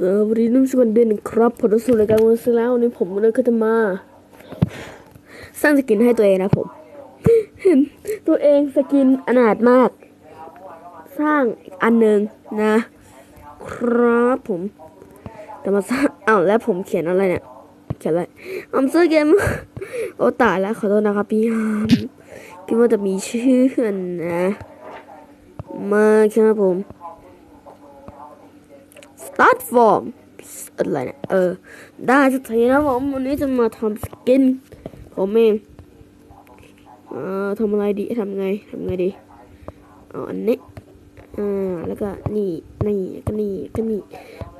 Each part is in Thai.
สวัสดีนุ่มสวัสดีนะครับผมรู้สึกรายการวันแล้ววันนี้ผมเลยก็จะมา สร้างสกินให้ตัวเองนะผมเห็นตัวเองสกินอนาถมาก สร้างอันหนึ่งนะ ครับผม แต่มาสร้างอ้าวแล้วผมเขียนอะไรเนี่ยเขียนอะไรอัมเซอร์เกมโอตายแล้วขอโทษนะครับพี่ฮามพี่ว่าจะมีชื่อนะ มาครับผม start form อะไรเนี่ยเออ ได้สักทีนะผมวันนี้จะมาทำสกินผมเองเอ่อทำอะไรดีทำไงทำไงดีเอาอันนี้อ่าแล้วก็นี่นี่ก็นี่ก็นี่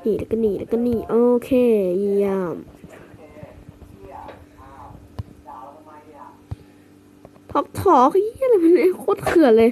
นี่แล้วก็นี่แล้วก็นี่โอเคเยี่ยมทอกทอกเฮียอะไรมันเนี่ยโคตรเขื่อนเลย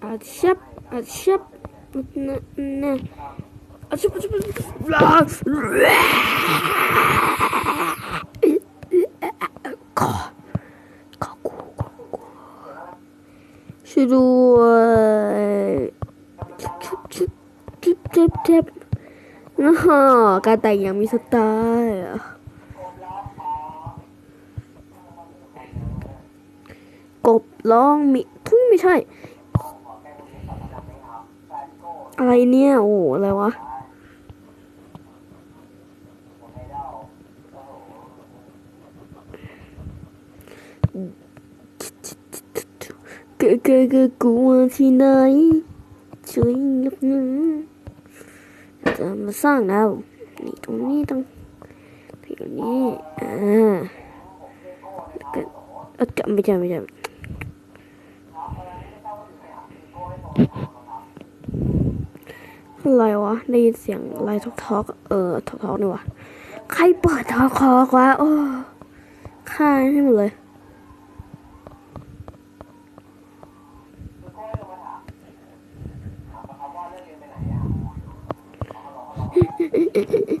บชิบชิบชิบชิบนะฮะการแต่งยังมีสไตล์อะกบร้องมีทุยไม่ใช่ อะไรเนี่ย โอ้โหอะไรวะ เกเกเกะกลัวที่ไหนช่วยยกมือจะมาสร้างแล้วนี่ตรงนี้ตรงที่ตรงนี้อ่าก็เออจะไม่ใช่ไม่ใช่ อะไรวะได้ยินเสียงอะไรทอกทอกเออทอกทอกนี่วะใครเปิดทอกทอกวะโอ้ฆ่าให้หมดเลยพี่นี่จะกินดิสเ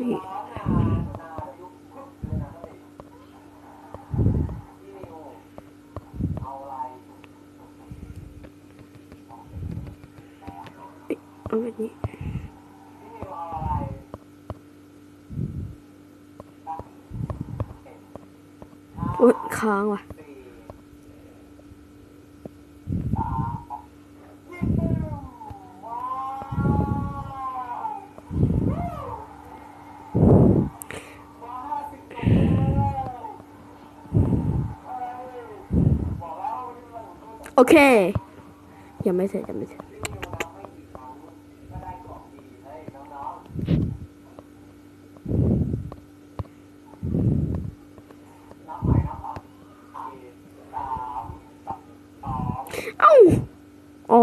นี่เอาแบบนี้โอ๊ยค้างว่ะ โอเค ยังไม่เสร็จยังไม่เสร็จเอ้าอ๋อ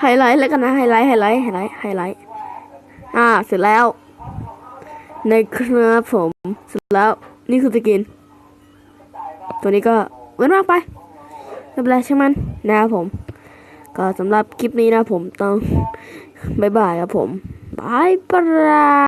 ไฮไลท์แล้วกันนะไฮไลท์ไฮไลท์ไฮไลท์ไฮไลท์อ่าเสร็จแล้วในครับผมเสร็จแล้วนี่คือสกิน ตัวนี้ก็เว้นว่างไป ไม่เป็นไรช่มันนะครับผม ก็สำหรับคลิปนี้นะผมต้องบายบายครับผมบายบาย